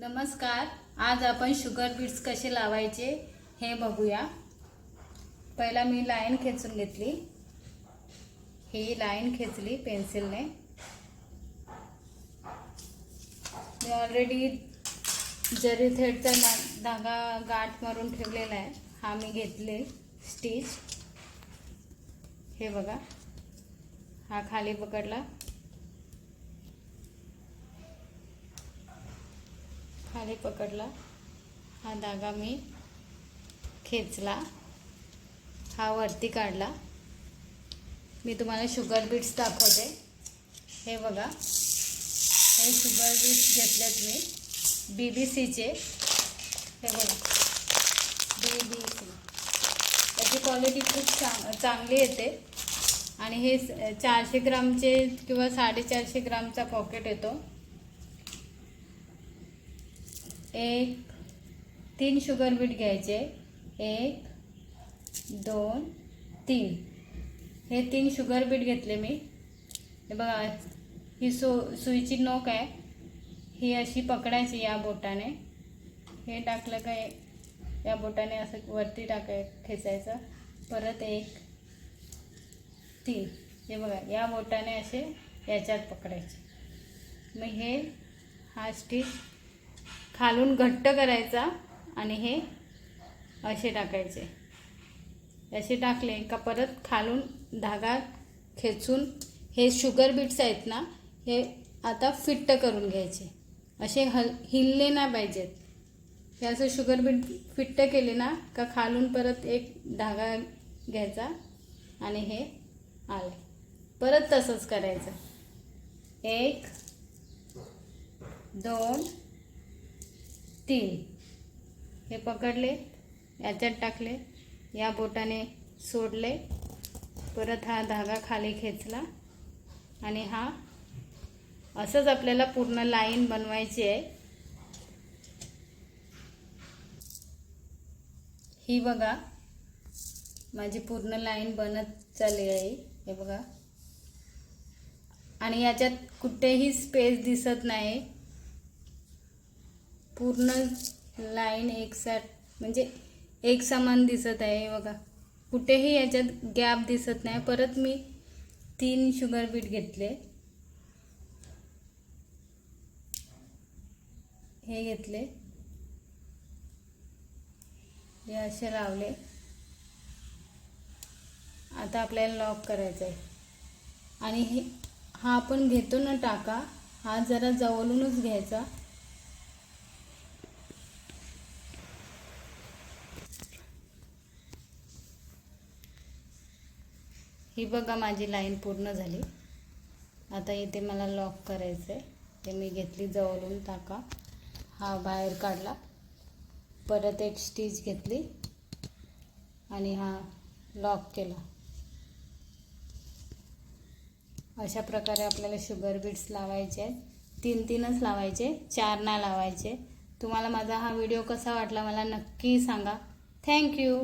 नमस्कार. आज आपण शुगर बीट्स कसे लावायचे हे बघूया. पहिला मी लाईन खेचून घेतली. ही लाईन खेचली पेन्सिलने. मी ऑलरेडी जरी थेटचा धागा गाठ मारून ठेवलेला आहे हा मी घेतले स्टिच हे बघा. हा खाली पकडला. खाली पकडला. हा धागा मी खेचला. हा वरती काढला. मी तुम्हाला शुगर बीट्स दाखवते. हे बघा. हे शुगर बीट्स घेतलेत मी. बी बी सीचे हे बघा. बी बी सी त्याची क्वालिटी खूप चांग चांगली येते. आणि हे चारशे ग्रामचे किंवा साडेचारशे ग्रामचा पॉकेट येतो. एक तीन शुगर बीट घ्यायचे. एक दोन तीन. हे तीन शुगर बीट घेतले मी. हे बघा ही सो सुईची नोक आहे. ही अशी पकडायची या बोटाने. हे टाकलं काय? या बोटाने असं वरती टाकाय खेचायचं. परत एक तीन. हे बघा या बोटाने असे याच्यात पकडायचे. मग हे हा स्टिच खालून घट्ट करायचा आणि हे असे टाकायचे. असे टाकले का परत खालून धागा खेचून हे शुगर बीट्स आहेत ना हे आता फिट्ट करून घ्यायचे. असे हल हिलले नाही पाहिजेत. हे असं शुगर बीट फिट्ट केले ना का खालून परत एक धागा घ्यायचा आणि हे आले. परत तसंच करायचं. एक दोन तीन हे पकडले याच्यात टाकले या बोटाने सोडले. परत हा धागा खाली खेचला आणि हा असंच आपल्याला पूर्ण लाईन बनवायची आहे. ही बघा माझी पूर्ण लाईन बनत चालली आहे. हे बघा. आणि याच्यात कुठेही स्पेस दिसत नाही. पूर्ण लाईन एकसाट म्हणजे एक समान दिसत आहे बघा. कुठेही याच्यात गॅप दिसत नाही. परत मी तीन शुगर बीट घेतले. हे घेतले. हे असे लावले. आता आपल्याला लॉक करायचं आहे. आणि हे हा आपण घेतो ना टाका हा जरा जवळूनच घ्यायचा. ही बघा माझी लाईन पूर्ण झाली. आता इथे मला लॉक करायचं आहे ते मी घेतली जवळून टाका. हा बाहेर काढला. परत एक स्टिच घेतली. आणि हा लॉक केला. अशा प्रकारे आपल्याला शुगर बीट्स लावायचे आहेत. तीन तीनच लावायचे. चार नाही लावायचे. तुम्हाला माझा हा व्हिडिओ कसा वाटला मला नक्की सांगा. थँक्यू